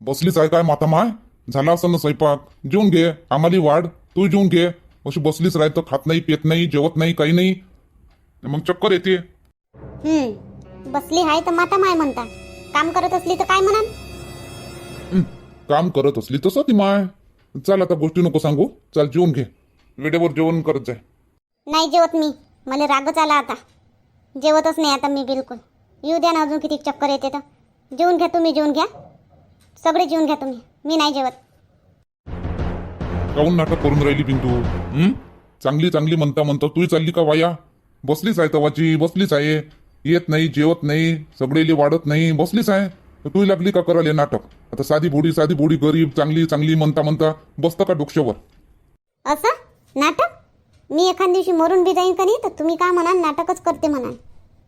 बसलीच आहे काय माता माय झाला असं ना स्वयंपाक. जेवून घे. आम्हाला वाढ. तू जेवून घे. अशी बसलीच राहतं. खात नाही पेत नाही जेवत नाही काही नाही. मग चक्कर येते. हम्म. बसली हाय तर माता माय म्हणता. काम करत असली तर काय म्हणाल? हं, काम करत असली तसं ती माय. चाल आता गोष्टी नको सांगू. चाल जेवून घे. वेळेवर जेवण करत जाय. नाही जेवत मी. मला रागच आला आता. जेवतच नाही आता मी बिलकुल. येऊ द्या ना अजून किती चक्कर येते तर. जेवून घ्या तुम्ही जेवून घ्या. सगळे जेवून घ्या तुम्ही. मी नाही जेवत. काऊन नाटक करून राहिली बिंदू हं? चांगली चांगली म्हणता म्हणता तू चालली का वाया? बसलीच आहे तवाची बसलीच आहे. येत नाही जेवत नाही सगळेली वाढत नाही बसलीच आहे. तर तू लागली का करायला नाटक? आता साधी बोडी साधी बोडी गरीब चांगली चांगली म्हणता म्हणता बसतं का डोक्यावर? असं? नाटक? मी एखाद दिवशी मरून बी जाईन का नाही तर तुम्ही काय म्हणाल नाटकच करते म्हणाल.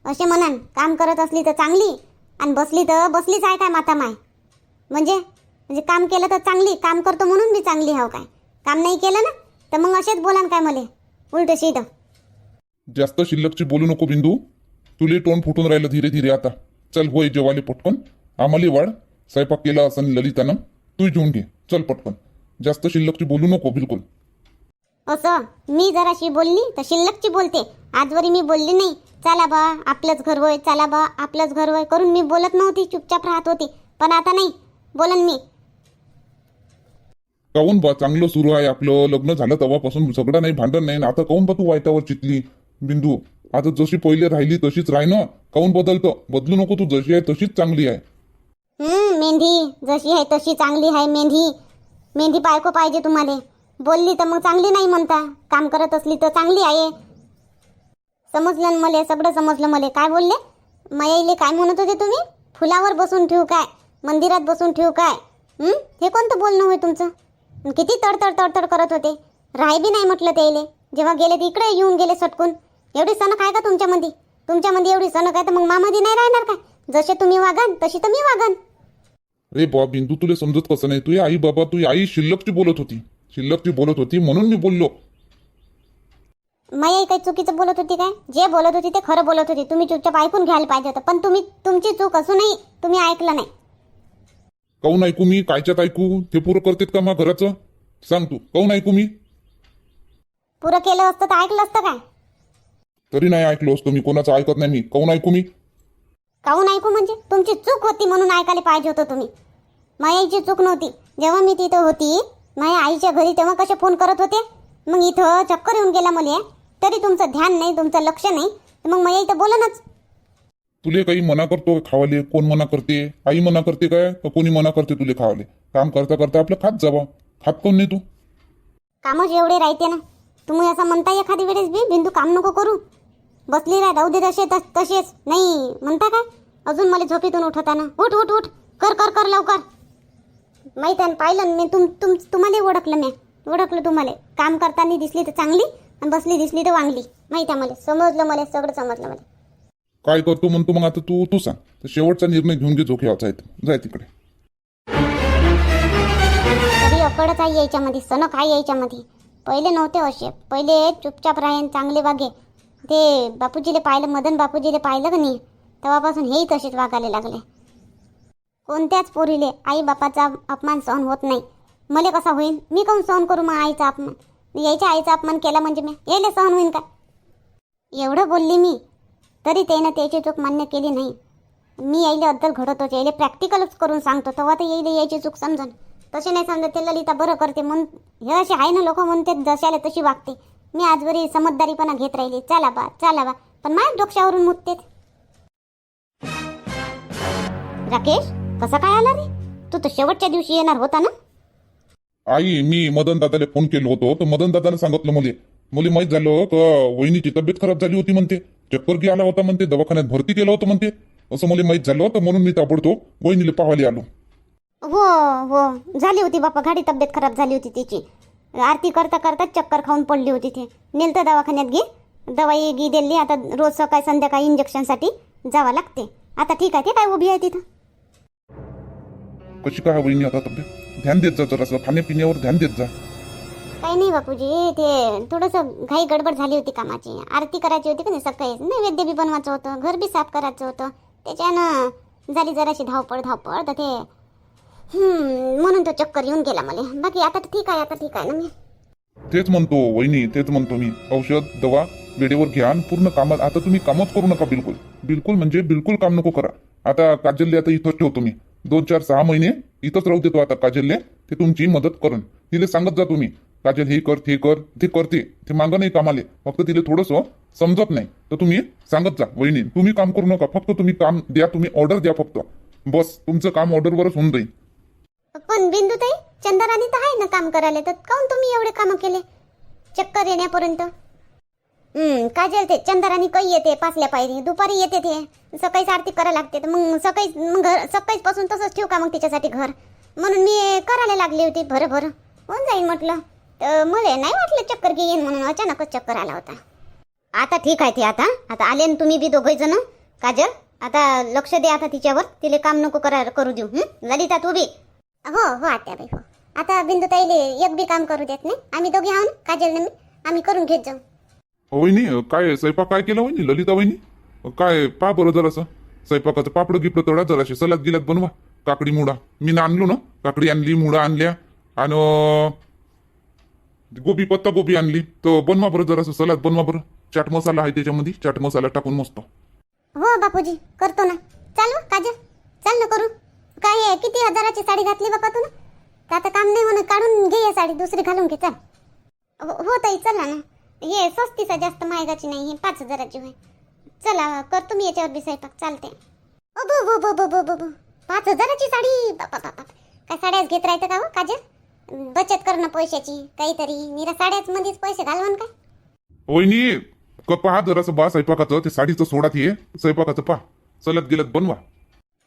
असे म्हणाल काम करत असली तर चांगली आणि बसली तर बसलीच आहे काय माता माय म्हणजे? म्हणजे काम केलं तर चांगली काम करतो म्हणून मी चांगली हाव काय? काम नाही केलं ना तर मग असेच बोलान काय मले? उलट सीधं जास्त शिल्लकची बोलू नको बिंदू. तुले तोंड फुटून राहिलं धीरे धीरे आता. चल होय जेवाले पटकन. आम्हाला वाढ. स्वयंपाक केला असं ललितानं. तू जेवून घे. चल पटकन. जास्त शिल्लकची बोलू नको बिलकुल. असं? मी जराशी बोलली तर शिल्लकची बोलते. आजवरी मी बोलली नाही. चला बा आपलंच घर होय चला बा आपलंच घर होय. करून मी बोलत नव्हती चुपचाप राहत होती. पण आता नाही. बोलन मी. काऊन बा चांगलं सुरू आहे आपलं? लग्न झालं तेव्हापासून सगळं नाही भांडण नाही. आता काऊन बा तू वाईटावर चितली? बिंदू आता जशी पहिले राहिली तशीच राह ना. काऊन बदलतं? बदलू नको तू जशी आहे तशीच चांगली आहे. हम्म मेहंदी जशी आहे तशी चांगली आहे मेहंदी. मेहंदी बायको पाहिजे तुम्हाला. बोलली तर मग चांगली नाही म्हणता. काम करत असली तर चांगली आहे. समजलं मले? सगळं समजलं मले. काय बोलले? मयाईले काय म्हणत होते तुम्ही? फुलावर बसून ठेवू काय? मंदिरात बसून ठेवू काय? हं? हे कोणतं बोलणं होय तुमचं? किती तडतड तडतड करत होते. राय बी नाही म्हटलं त्याले जेव्हा गेले ते इकडे येऊन गेले सटकून. एवढी सणक आहे का तुमच्यामध्ये तुमच्यामध्ये एवढी सणक आहे तर मग मामध्ये नाही राहणार काय? जसे तुम्ही वागान तशी तर मी वागन. रे बा बिंदू तुला समजत कसं नाही. तुझी आई बाबा तुझी आई शिल्लकची बोलत होती. शिल्लकची बोलत होती म्हणून मी बोललो. माई काही चुकीचं बोलत होती काय? जे बोलत होती ते खरं बोलत होती. तुम्ही चुपचाप ऐकून घ्यायला पाहिजे होतं. पण तुम्ही तुमची चूक असूनही तुम्ही ऐकलं नाही. काऊन ऐकू मी? कायच्यात ऐकू? ते पुरं करतेत का मा घराचं? सांग तू. काऊन ऐकू मी? पुरं केलं असतं तर ऐकलं असतं काय? तरी नाही ऐकलो असतो मी. कोणाचं ऐकत नाही मी. काऊन ऐकू मी? काहून ऐकू म्हणजे? तुमची चूक होती म्हणून ऐकायला पाहिजे होतं तुम्ही. मायाईची चूक नव्हती. जेव्हा मी तिथं होती माझ्या आईच्या घरी तेव्हा कसे फोन करत होते? मग इथं चक्कर येऊन गेला मला. तरी तुमचं ध्यान नाही तुमचं लक्ष नाही. तर मग माया इथं बोलनच. तुले काही मना करतो खावाले? कोण मना करते? आई मना करते काय? का कोणी मना करते तुले खावाले? काम करता करता आपलं खात जावा. खात कोण नाही तू? कामच एवढे राहते ना तुम्ही असं म्हणता एखादी वेळेस बी बिंदू काम नको करू. बसली राह राहू दे तसे तस- तसेच. नाही म्हणता काय? अजून मला झोपेतून उठवताना. उठ उठ उठ. कर कर कर लवकर. माहीत आहे ना, पाहिलं ना मी तुम तुम तुम्हाला ओळखलं मी. ओळखलं तुम्हाला. काम करताना दिसली तर चांगली आणि बसली दिसली तर वांगली. माहीत आहे मला. समजलं मला सगळं समजलं मला. काय करतो म्हणतो मग आता तू तू सांग. तर शेवटचा निर्णय घेऊन घे जो घ्यायचा जाय तिकडे. तरी अकडच आहे याच्यामध्ये सणक आहे याच्यामध्ये. पहिले नव्हते असे. पहिले चुपचाप राहीन चांगले वागे. ते बापूजीले पाहिलं मदन बापूजीले पाहिलं का नाही? तेव्हापासून हेही तसेच वागायला लागले. कोणत्याच पोरीले आई बापाचा अपमान सहन होत नाही. मला कसा होईल मी काऊन सहन करू मग आईचा अपमान? यायच्या आईचा अपमान केला म्हणजे मी? यायला सहन होईन का? एवढं बोलली मी. तरी त्यानं त्याची चूक मान्य केली नाही. मी यायले अद्दल घडवतो यायले प्रॅक्टिकलच करून सांगतो तेव्हा तर येईल यायची चूक समजन. तसे नाही समजत ते ललिता बरं करते म्हणून हे असे आहे ना लोक म्हणते जशाला तशी वागते. मी आजवरी समजदारीपणा घेत राहिली. चला बा चला बा. पण माझ्या डोक्यावरून मुतते राकेश कसा काय आला रे? तू तर शेवटच्या दिवशी येणार होता ना? आई मी मदन दादाला फोन केलो होतो. तर मदन दादाने सांगितलं मुली. मुली माहीत झालं का वहिनीची तब्येत खराब झाली होती म्हणते. चक्कर घे आला होता म्हणते दवाखान्यात भरती केलं होतं म्हणते. असं मुली माहीत झालं तर म्हणून मी ताबडतोब वहिनीला पाहायला आलो. हो हो. झाली होती बापा गाडी तब्येत खराब झाली होती तिची. आरती करता करता चक्कर खाऊन पडली होती ते. नेलतं दवाखान्यात घे. दवाई गी दिली आता रोज सकाळी संध्याकाळी इंजेक्शनसाठी जावं लागते. आता ठीक आहे ते काय उभी आहे तिथं? कशी काय वहिनी आता तब्येत? ध्यान देत जा जरासं. खाण्यापिण्यावर ध्यान देत जा. काही नाही बापूजी ते थोडंसं घाई गडबड झाली होती कामाची. आरती करायची होती का नाही सकाळी नैवेद्य बी बनवायचं होतं घर बी साफ करायचं होतं. त्याच्यानं झाली जराशी धावपळ धावपळ. तर ते हम्म, म्हणून तो चक्कर येऊन गेला मला. बाकी आता ठीक आहे आता ठीक आहे ना मी. तेच म्हणतो वहिनी तेच म्हणतो मी. औषध दवा वेळेवर घ्या आणि पूर्ण कामात. आता तुम्ही कामच करू नका बिलकुल. बिलकुल म्हणजे बिलकुल काम नको करा. आता काजलले आता इथंच ठेवतो मी. दोन चार सहा महिने इथंच राहू देतो आता काजलले ते तुमची मदत करून. तिला सांगत जा तुम्ही. काजल हे कर ते कर ते करते. ते मागं नाही कामाले. फक्त तिला थोडंसं समजत नाही. तर तुम्ही सांगत जा वहिनी. तुम्ही काम करू नका. फक्त तुम्ही काम द्या तुम्ही ऑर्डर द्या फक्त. बस तुमचं काम ऑर्डरवरच होऊन जाईल. पण बिंदू ताई चंदराणी तर आहे ना काम करायला. तर काऊन तुम्ही एवढे काम केले? चक्कर येण्यापर्यंत. हम्म काजल ते? चंदराणी काही येते पाचल्या पायरी. दुपारी येते ते. सकाळीच आरती करायला लागते. तर मग सकाळी मग घर सकाळीच पासून तसंच ठेवू का मग तिच्यासाठी घर? म्हणून मी करायला लागली होती. भरं भरं. होऊन जाईल म्हटलं. तर मला नाही वाटलं चक्कर की येईन म्हणून अचानकच चक्कर आला होता. आता ठीक आहे ते आता. आता आले ना तुम्ही बी दोघे जण. काजल आता लक्ष दे आता तिच्यावर. तिले काम नको करा करू देऊ. हं? ललिता तू बी हो हो आत्याबाई हो. आता बिंदू ताईले एक बी काम करू देत नाही. आम्ही दोघे आहो ना काजल मी. आम्ही करून घेत जाऊ. वहिनी काय स्वयंपाक काय केला वहिनी? ललिता वहिनी? काय पा बरं जरासं. स्वयंपाकाचं पापड गिपड तळा जराशे सलाद गिलात बनवा. काकडी मुडा. मी ना आणलो ना. काकडी आणली मुडा आणल्या. आणि गोबी पत्ता गोबी आणली. तर बनवा बरं जरासं सलाद बनवा बरं चाट मसाला आहे त्याच्यामध्ये. चाट मसाला टाकून मस्त. हो बापूजी. करतो ना. चाल काजल. चाल ना करू. काय आहे, किती हजाराची साडी घातली बापा तू ना? तर आता काम नाही म्हणून काढून घे ही साडी. दुसरी घालून घे. चाल. हो हो ताई चला ना. ये स्वस्तीचा जास्त महागाची नाही. हे पाच हजाराची होय. चला करतो मी याच्यावर बी स्वयंपाक. चालते ओ बो बो बो बो बो बो बो. पाच हजाराची साडी. बापा बापा. काय साड्याच घेत राहतं का हो काजल? बचत करणं पैशाची काहीतरी. निरा साड्याच मध्येच पैसे घालवून काय वहिनी क पहा जरासं बा स्वयंपाकाचं ते साडीचं सोडात ये स्वयंपाकाचं पहा सलाद गिलात बनवा.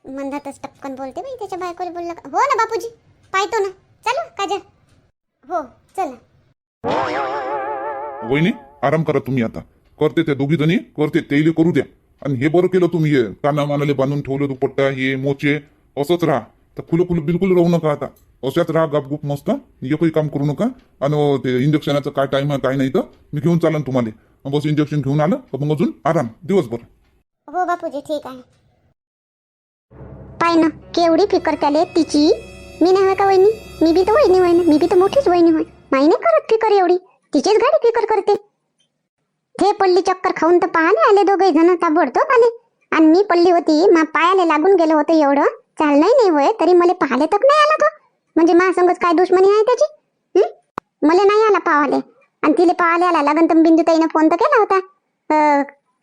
मंदातच टपकन बोलते बाई त्याच्या बायकोला बोलला का? हो ना बापूजी पाहतो ना. चला काजल. हो चला. वहिनी आराम करा तुम्ही आता. करते त्या दोघी जणी करते तेले करू द्या. आणि हे बरं केलं तुम्ही हे. काना मानाले बांधून ठेवलं दुपट्टा हे मोचे असंच राहा. तर फुलं फुलं बिलकुल राहू नका आता. अशाच राहा गपगुप मस्त. एकही काम करू नका. आणि ते इंजेक्शनाचं काय टाइम आहे काय नाही तर मी घेऊन चालन तुम्हाला. बस इंजेक्शन घेऊन आलं तर मग अजून आराम दिवसभर. हो बापूजी ठीक आहे. पाय ना केवढी फिकर त्याले तिची. मी नाही होय का वहिनी? मी बी तर वहिनी होय मी बी तर मोठीच वहिनी होय. माही नाही करत फिकर एवढी. तिचीच गाडी फिकर करते. ते पल्ली चक्कर खाऊन तर पाहाले आले दोघे जण ताबडतोब आले आणि मी पल्ली होती मा पायाले लागून गेलं होतं एवढं. चाललंय नाही होय तरी मला पाहाले तक नाही आला तो. म्हणजे मा काय दुश्मनी आहे त्याची? मला नाही आला पावाले. आणि तिले पावाले आला. लागन तर बिंदुताईनं फोन तर केला होता.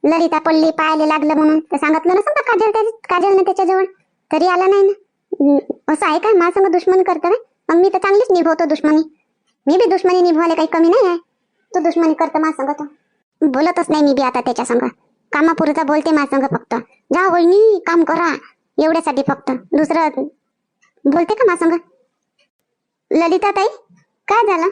ललिता पडली पाहायला लागलं म्हणून. तर सांगितलं नसतं का काजल त्या काजलने त्याच्याजवळ? तरी आला नाही ना. असं आहे का मा दुश्मनी करतं काय मग मी तर चांगलीच निभवतो दुश्मनी. मी बी दुश्मनी निभवायला काही कमी नाही आहे. तो दुश्मनी करतो महासंघ तो. बोलतच नाही मी बी आता त्याच्या संग. कामापुरता बोलते महासंघ फक्त. जा वहिनी काम करा. एवढ्यासाठी फक्त. दुसरं बोलते का महासंघ ललिता ताई काय झालं?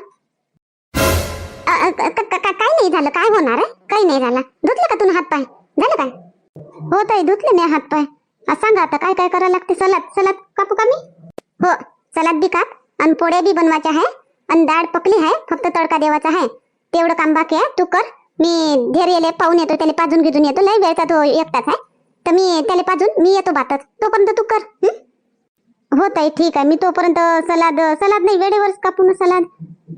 काय नाही झालं काय होणार आहे? काही नाही झालं. धुतलं का तुम्ही हात पाय झालं काय? हो ताई धुतले मी हात पाय सांगा आता काय काय करायला लागते? सलाद सलाद कापू का मी? हो सलाद बी काप आणि पोळ्या बी बनवायच्या आहे आणि डाळ पकली आहे फक्त तडका देवाचा आहे. तेवढं काम बाकी आहे तू कर. मी धैर्यले पाहून येतो त्याला पाजून घेजून येतो. लय वेळचा तो एकटाच आहे. तर मी त्याला पाजून मी येतो बातच तोपर्यंत तू कर हो ताई ठीक आहे. मी तोपर्यंत सलाद सलाद नाही वेळेवरच कापून सलाद.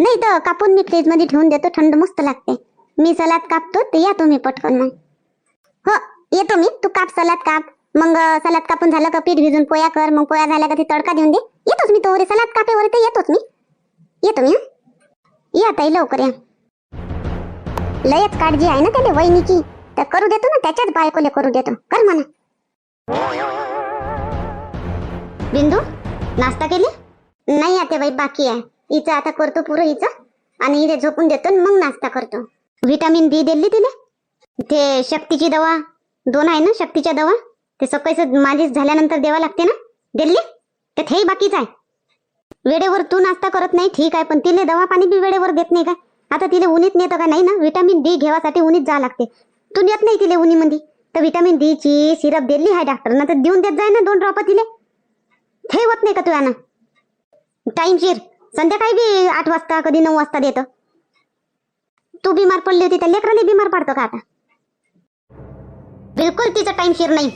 नाही तर कापून मी फ्रीजमध्ये ठेवून देतो थंड मस्त लागते. मी सलाद कापतो तर या तुम्ही पटकन मग. हो येतो मी. तू काप सलाद काप. मग सलाद कापून झालं का पीठ भिजून पोया कर मग पोया झाल्या का ते तडका देऊन दे. येतोच मी तोवरे सलाद कापेवर ते येतोच मी. येतो मी या ताई लवकर या. लयच काळजी आहे ना त्याला वहिनीची. तर करू देतो ना त्याच्याच बायकोले करू देतो. कर म्हणा. बिंदू नाश्ता केली? नाही आता बाई बाकी आहे. हिचं आता करतो पुरं हिचं. आणि हिला झोपून देतो मग नाश्ता करतो. व्हिटॅमिन बी दिली तिला? ते शक्तीची दवा. दोन आहे ना शक्तीच्या दवा? ते सकाळीच मालिश झाल्यानंतर द्यावा लागते ना? दिल्ली त्यात हे बाकीच आहे. वेळेवर तू नाश्ता करत नाही ठीक आहे पण तिले दवा पाणी बी वेळेवर देत नाही का? आता तिला उन्हीत नेतं का नाही ना? व्हिटॅमिन डी घेवासाठी उन्हीत जा लागते. तू नेत नाही तिले उन्हीमध्ये तर व्हिटॅमिन डी ची सिरप दिली आहे डॉक्टरनं तर देऊन देत जाय ना दोन ड्रॉप तिले. हे होत नाही का तुला यानं? टाईमशीर संध्याकाळी बी आठ वाजता कधी नऊ वाजता देतं. तू बिमार पडली होती त्या लेकराला बिमार पडतो का आता? बिलकुल तिचं टाईमशीर नाही.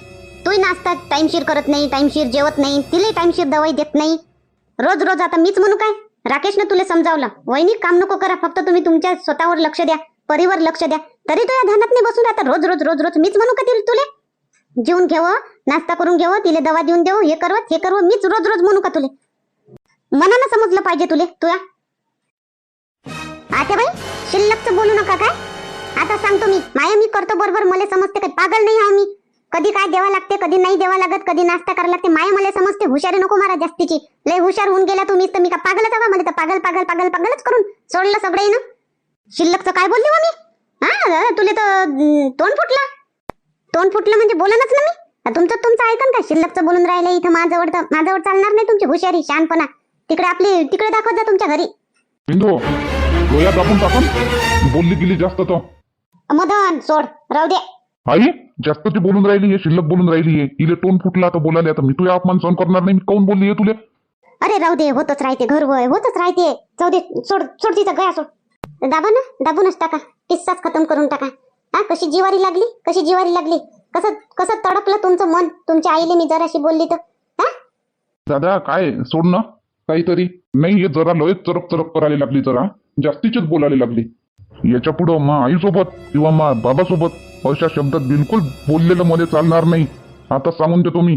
तूही नाश्ता टाईमशीर करत नाही टाईमशीर जेवत नाही तिला टाईमशीर दवाई देत नाही. रोज रोज आता मीच म्हणू काय? राकेशनं तुला समजावलं. वहिनी काम नको करा फक्त तुम्ही तुमच्या स्वतःवर लक्ष द्या परीवर लक्ष द्या. तरी तो या ध्यानात नाही बसून आता रोज रोज रोज रोज मीच म्हणू का तुले? जेवून घेव नाश्ता करून घेऊ तिले दवा देऊन देऊ हे करवत हे करव मीच रोज रोज म्हणू का तुले? मनानं समजलं पाहिजे तुले तुया? आता बाई शिल्लकच बोलू नका काय? आता सांगतो मी माया मी करतो बरोबर मला समजते काय पागल नाही हा मी. कधी काय द्यावा लागते कधी नाही द्यावा लागत कधी नाश्ता करायला लागते माया मला समजते हुशारी नको मारा जास्तीची. लय हुशार होऊन गेला तुम्ही तर मी का पागलच हवा मला म्हणजे तर पागल पागल पागल पागलच करून सोडलं सगळे ना शिल्लकचं काय बोलली मी? हा तुले तर तोंड फुटला. तोंड फुटलं म्हणजे बोलणच ना मी? तुमचं तुमचं ऐकन का? शिल्लकचं बोलून राहिलं इथं तर माझ्याजवळ चालणार नाही तुमची हुशारी शहाणपणा. तिकडे आपली तिकडे दाखवत जा तुमच्या घरी. दाबून टाकून. बोलली गेली जास्त तर. मदन सोड. राहू दे. आई जास्त ती बोलून राहिली आहे शिल्लक बोलून राहिली आहे. इले टोन फुटला तर बोलायला आता. मी तुझ्या अपमान सहन करणार नाही. मी काऊन बोलली आहे तुले? अरे राहू दे. होतच राहते. घर वय. होतच राहते. जाऊ दे. सोड. सोड तिचा गया सोड. दाबा ना दाबूनच टाका. किस्साच खतम करून टाका. हा कशी जिवारी लागली? कशी जिवारी लागली? कसं कसं तडपलं तुमचं मन? तुमच्या आईले मी जराशी बोलली तर हा? दादा काय सोड ना. काहीतरी. नाही हे जरा लयच चरप चरप करायला लागली जरा. जास्तीचीच बोलायला लागली. याच्या पुढं मा आईसोबत किंवा मा बाबासोबत अशा शब्दात बिलकुल बोललेलं मला चालणार नाही. आता सांगून देतो मी.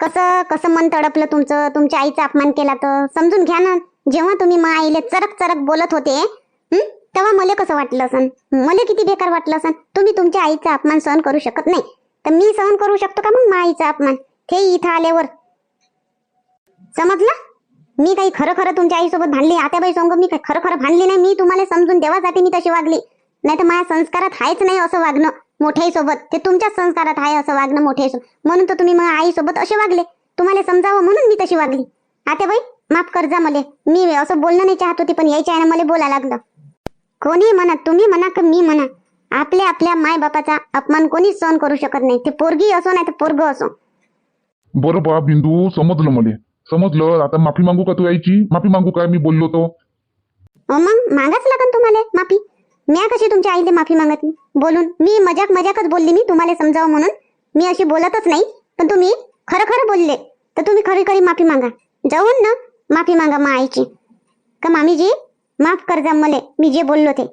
कसं कसं मन तडपलं तुमचं? तुमच्या आईचा अपमान केला तर समजून घ्या ना. जेव्हा तुम्ही मा आईले चरक चरक बोलत होते हं? तेव्हा मला कसं वाटलं असन? मला किती बेकार वाटलं असन? तुम्ही तुमच्या आईचा अपमान सहन करू शकत नाही. तर मी सहन करू शकतो का मग माईचा अपमान? ते इथं आल्यावर. समजलं? मी काही खरं खरं तुमच्या आईसोबत भांडली आत्याबाई संग मी काही खरं खरं भांडली नाही मी तुम्हाला समजून देवासाठी मी तशी वागली. नाही तर माझ्या संस्कारात आहेच नाही असं वागणं मोठ्याही सोबत ते तुमच्याच संस्कारात आहे असं वागणं मोठ्याही सोबत म्हणून तर तुम्ही माझ्या आईसोबत असे वागले. तुम्हाला समजावं म्हणून मी तशी वागली. आत्याबाई माफ कर जा मला. मी असं बोलणं नाही चाहत होती पण यायच्या आईनं मला बोला लागलं. कोणी म्हणा तुम्ही म्हणा का मी म्हणा? आपल्या आपल्या माय बापाचा अपमान कोणीच सहन करू शकत नाही. ते पोरगी असो नाही तर पोरग असो. बरं बा बिंदू समजलं मला. समजलं आता माफी मागू का तू यायची? माफी मागू काय मी बोललो तो मग मागाच लागन तुम्हाला माफी. म्या कशी तुमच्या आईले माफी मागतली बोलून मी मजाक मजाकच बोलली मी तुम्हाला समजावं म्हणून. मी अशी बोलतच नाही पण तुम्ही खरं खरं बोलले तर तुम्ही खरी खरी माफी मागा. जाऊन ना माफी मागा मा आईची. का मामीजी माफ कर जा मले मी जे बोललो ते.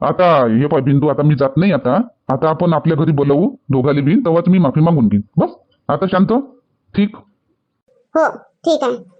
आता हे पाय बिंदू आता मी जात नाही आता. आता आपण आपल्या घरी बोलवू दोघाली बिन तेव्हाच मी माफी मागून घेईन. बस आता शांत हो. ठीक. हो ठीक आहे.